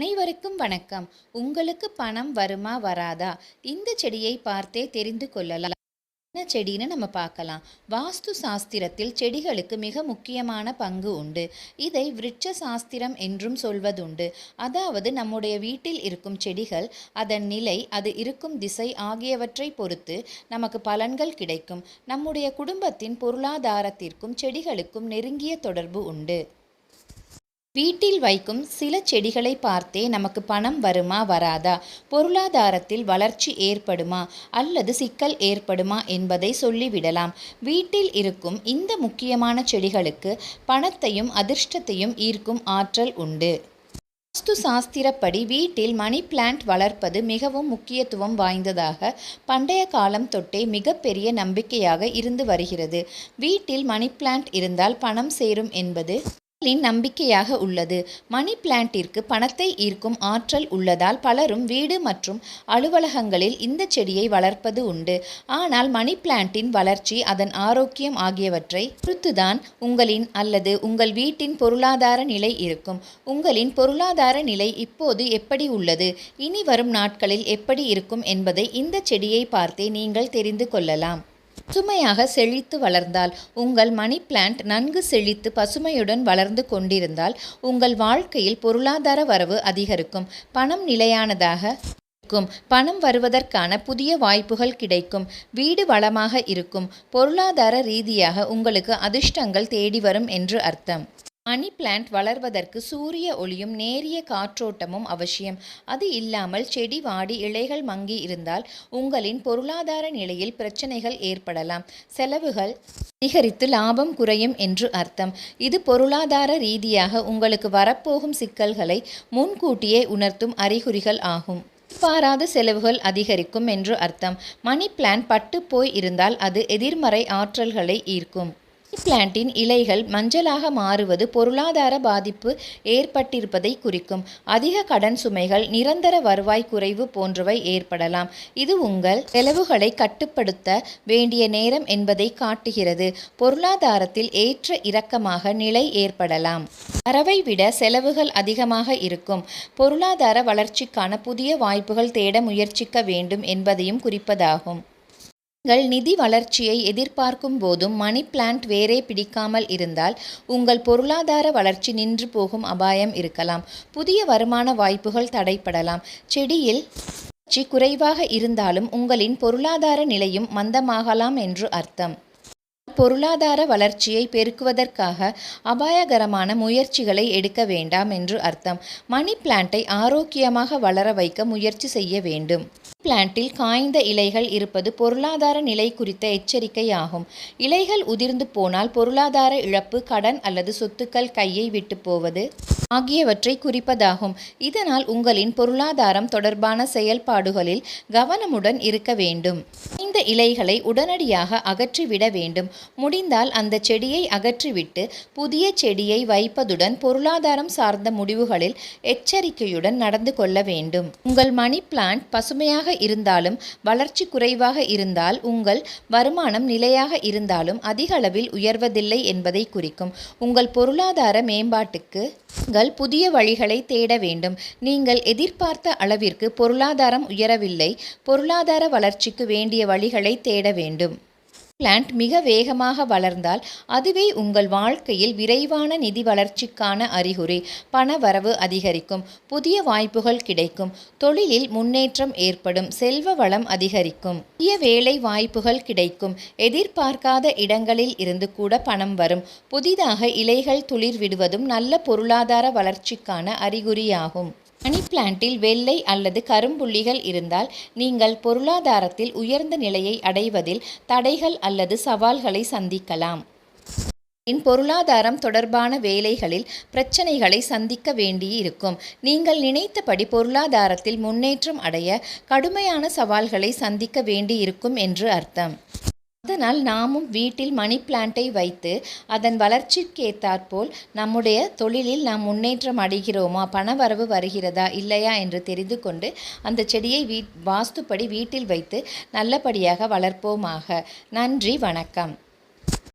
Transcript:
அனைவருக்கும் வணக்கம். உங்களுக்கு பணம் வருமா வராதா? இந்த செடியை பார்த்தே தெரிந்து கொள்ளலாம். என்ன செடின்னு நம்ம பார்க்கலாம். வாஸ்து சாஸ்திரத்தில் செடிகளுக்கு மிக முக்கியமான பங்கு உண்டு. இதை விருட்ச சாஸ்திரம் என்றும் சொல்வதுண்டு. அதாவது நம்முடைய வீட்டில் இருக்கும் செடிகள் அதன் நிலை அது இருக்கும் திசை ஆகியவற்றை பொறுத்து நமக்கு பலன்கள் கிடைக்கும். நம்முடைய குடும்பத்தின் பொருளாதாரத்திற்கும் செடிகளுக்கும் நெருங்கிய தொடர்பு உண்டு. வீட்டில் வைக்கும் சில செடிகளை பார்த்தே நமக்கு பணம் வருமா வராதா? பொருளாதாரத்தில் வளர்ச்சி ஏற்படுமா? அல்லது சிக்கல் ஏற்படுமா என்பதை சொல்லிவிடலாம். வீட்டில் இருக்கும் இந்த முக்கியமான செடிகளுக்கு பணத்தையும் அதிர்ஷ்டத்தையும் ஈர்க்கும் ஆற்றல் உண்டு. வாஸ்து சாஸ்திரப்படி வீட்டில் மணி பிளான்ட் வளர்ப்பது மிகவும் முக்கியத்துவம் வாய்ந்ததாக பண்டைய காலம் தொட்டே மிகப்பெரிய நம்பிக்கையாக இருந்து வருகிறது. வீட்டில் மணி பிளான்ட் இருந்தால் பணம் சேரும் என்பது நம்பிக்கையாக உள்ளது. மணி பிளான்ட்டிற்கு பணத்தை ஈர்க்கும் ஆற்றல் உள்ளதால் பலரும் வீடு மற்றும் அலுவலகங்களில் இந்த செடியை வளர்ப்பது உண்டு. ஆனால் மணி பிளான்ட்டின் வளர்ச்சி அதன் ஆரோக்கியம் ஆகியவற்றை பொறுத்துதான் உங்களின் அல்லது உங்கள் வீட்டின் பொருளாதார நிலை இருக்கும். உங்களின் பொருளாதார நிலை இப்போது எப்படி உள்ளது? இனி வரும் நாட்களில் எப்படி இருக்கும் என்பதை இந்த செடியை பார்த்தே நீங்கள் தெரிந்து கொள்ளலாம். பசுமையாக செழித்து வளர்ந்தால் உங்கள் மணி பிளான்ட் நன்கு செழித்து பசுமையுடன் வளர்ந்து கொண்டிருந்தால் உங்கள் வாழ்க்கையில் பொருளாதார வரவு அதிகரிக்கும். பணம் நிலையானதாக இருக்கும். பணம் வருவதற்கான புதிய வாய்ப்புகள் கிடைக்கும். வீடு வளமாக இருக்கும். பொருளாதார ரீதியாக உங்களுக்கு அதிர்ஷ்டங்கள் தேடி வரும் என்று அர்த்தம். மணி பிளான்ட் வளர்வதற்கு சூரிய ஒளியும் நேரிய காற்றோட்டமும் அவசியம். அது இல்லாமல் செடி வாடி இலைகள் மங்கி இருந்தால் உங்களின் பொருளாதார நிலையில் பிரச்சனைகள் ஏற்படலாம். செலவுகள் அதிகரித்து லாபம் குறையும் என்று அர்த்தம். இது பொருளாதார ரீதியாக உங்களுக்கு வரப்போகும் சிக்கல்களை முன்கூட்டியே உணர்த்தும் அறிகுறிகள் ஆகும். எதிர்பாராத செலவுகள் அதிகரிக்கும் என்று அர்த்தம். மணி பிளான் பட்டு போய் இருந்தால் அது எதிர்மறை ஆற்றல்களை ஈர்க்கும். பிளான்ட்டின் இலைகள் மஞ்சளாக மாறுவது பொருளாதார பாதிப்பு ஏற்பட்டிருப்பதை குறிக்கும். அதிக கடன் சுமைகள் நிரந்தர வருவாய் குறைவு போன்றவை ஏற்படலாம். இது உங்கள் செலவுகளை கட்டுப்படுத்த வேண்டிய நேரம் என்பதை காட்டுகிறது. பொருளாதாரத்தில் ஏற்ற இறக்கமாக நிலை ஏற்படலாம். வரவை விட செலவுகள் அதிகமாக இருக்கும். பொருளாதார வளர்ச்சிக்கான புதிய வாய்ப்புகள் தேட முயற்சிக்க வேண்டும் என்பதையும் குறிப்பதாகும். நீங்கள் நிதி வளர்ச்சியை எதிர்பார்க்கும் போதும் மணி பிளான்ட் வேரே பிடிக்காமல் இருந்தால் உங்கள் பொருளாதார வளர்ச்சி நின்று போகும் அபாயம் இருக்கலாம். புதிய வருமான வாய்ப்புகள் தடைப்படலாம் செடியில் வளர்ச்சி குறைவாக இருந்தாலும் உங்களின் பொருளாதார நிலையும் மந்தமாகலாம் என்று அர்த்தம். பொருளாதார வளர்ச்சியை பெருக்குவதற்காக அபாயகரமான முயற்சிகளை எடுக்க வேண்டாம் என்று அர்த்தம். மணி பிளான்ட்டை ஆரோக்கியமாக வளர வைக்க முயற்சி செய்ய வேண்டும். பிளான்ட்டில் காய்ந்த இலைகள் இருப்பது பொருளாதார நிலை குறித்த எச்சரிக்கையாகும். இலைகள் உதிர்ந்து போனால் பொருளாதார இழப்பு கடன் அல்லது சொத்துக்கள் கையை விட்டு போவது ஆகியவற்றை குறிப்பதாகும். இதனால் உங்களின் பொருளாதாரம் தொடர்பான செயல்பாடுகளில் கவனமுடன் இருக்க வேண்டும். இந்த இலைகளை உடனடியாக அகற்றிவிட வேண்டும். முடிந்தால் அந்த செடியை அகற்றிவிட்டு புதிய செடியை வைப்பதுடன் பொருளாதாரம் சார்ந்த முடிவுகளில் எச்சரிக்கையுடன் நடந்து கொள்ள வேண்டும். உங்கள் மணி பிளான்ட் பசுமையாக இருந்தாலும் வளர்ச்சி குறைவாக இருந்தால் உங்கள் வருமானம் நிலையாக இருந்தாலும் அதிக அளவில் உயர்வதில்லை என்பதை குறிக்கும். உங்கள் பொருளாதார மேம்பாட்டுக்கு நீங்கள் புதிய வழிகளை தேட வேண்டும். நீங்கள் எதிர்பார்த்த அளவிற்கு பொருளாதாரம் உயரவில்லை. பொருளாதார வளர்ச்சிக்கு வேண்டிய வழிகளை தேட வேண்டும். பிளான்ட் மிக வேகமாக வளர்ந்தால் அதுவே உங்கள் வாழ்க்கையில் விரைவான நிதி வளர்ச்சிக்கான அறிகுறி. பண வரவு அதிகரிக்கும் புதிய வாய்ப்புகள் கிடைக்கும் தொழிலில் முன்னேற்றம் ஏற்படும் செல்வ வளம் அதிகரிக்கும் புதிய வேலை வாய்ப்புகள் கிடைக்கும் எதிர்பார்க்காத இடங்களில் இருந்து கூட பணம் வரும் புதிதாக இலைகள் துளிர் விடுவதும் நல்ல பொருளாதார வளர்ச்சிக்கான அறிகுறியாகும். மணி பிளான்ட்டில் வெள்ளை அல்லது கரும்புள்ளிகள் இருந்தால் நீங்கள் பொருளாதாரத்தில் உயர்ந்த நிலையை அடைவதில் தடைகள் அல்லது சவால்களை சந்திக்கலாம். இன் பொருளாதாரம் தொடர்பான வேலைகளில் பிரச்சனைகளை சந்திக்க வேண்டியிருக்கும். நீங்கள் நினைத்தபடி பொருளாதாரத்தில் முன்னேற்றம் அடைய கடுமையான சவால்களை சந்திக்க வேண்டியிருக்கும் என்று அர்த்தம். அதனால் நாமும் வீட்டில் மணி பிளான்ட்டை வைத்து அதன் வளர்ச்சிக்கேற்றாற்போல் நம்முடைய தொழிலில் நாம் முன்னேற்றம் அடைகிறோமா? பணவரவு வருகிறதா? இல்லையா? என்று தெரிந்து கொண்டு அந்த செடியை வீ வாஸ்துப்படி வீட்டில் வைத்து நல்லபடியாக வளர்ப்போமாக. நன்றி வணக்கம்.